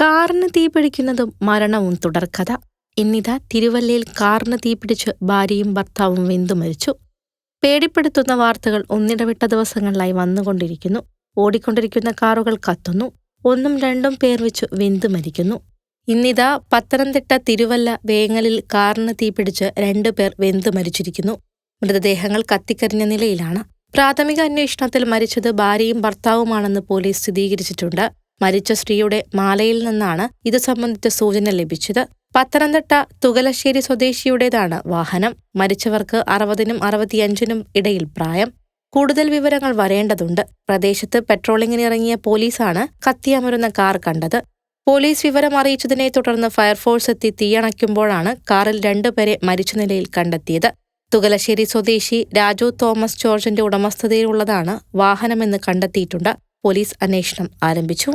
കാറിന് തീപിടിക്കുന്നതും മരണവും തുടർക്കഥ. ഇന്നിതാ തിരുവല്ലയിൽ കാറിന് തീപിടിച്ച് ഭാര്യയും ഭർത്താവും വെന്തു മരിച്ചു. പേടിപ്പെടുത്തുന്ന വാർത്തകൾ ഒന്നിടവിട്ട ദിവസങ്ങളിലായി വന്നുകൊണ്ടിരിക്കുന്നു. ഓടിക്കൊണ്ടിരിക്കുന്ന കാറുകൾ കത്തുന്നു. ഒന്നും രണ്ടും പേർ വെച്ചു വെന്തു മരിക്കുന്നു. ഇന്നിതാ പത്തനംതിട്ട തിരുവല്ല വേങ്ങലിൽ കാറിന് തീപിടിച്ച് രണ്ടുപേർ വെന്തു മരിച്ചിരിക്കുന്നു. മൃതദേഹങ്ങൾ കത്തിക്കരിഞ്ഞ നിലയിലാണ്. പ്രാഥമിക അന്വേഷണത്തിൽ മരിച്ചത് ഭാര്യയും ഭർത്താവുമാണെന്ന് പോലീസ് സ്ഥിരീകരിച്ചിട്ടുണ്ട്. മരിച്ച സ്ത്രീയുടെ മാലയിൽ നിന്നാണ് ഇത് സംബന്ധിച്ച സൂചന ലഭിച്ചത്. പത്തനംതിട്ട തുകലശ്ശേരി സ്വദേശിയുടേതാണ് വാഹനം. മരിച്ചവർക്ക് അറുപതിനും അറുപത്തിയഞ്ചിനും ഇടയിൽ പ്രായം. കൂടുതൽ വിവരങ്ങൾ വരേണ്ടതുണ്ട്. പ്രദേശത്ത് പെട്രോളിങ്ങിനിറങ്ങിയ പോലീസാണ് കത്തിയമരുന്ന കാർ കണ്ടത്. പോലീസ് വിവരം അറിയിച്ചതിനെ തുടർന്ന് ഫയർഫോഴ്സ് എത്തി തീയണയ്ക്കുമ്പോഴാണ് കാറിൽ രണ്ടുപേരെ മരിച്ച നിലയിൽ കണ്ടെത്തിയത്. തുകലശ്ശേരി സ്വദേശി രാജു തോമസ് ജോർജിന്റെ ഉടമസ്ഥതയിലുള്ളതാണ് വാഹനമെന്ന് കണ്ടെത്തിയിട്ടുണ്ട്. പോലീസ് അന്വേഷണം ആരംഭിച്ചു.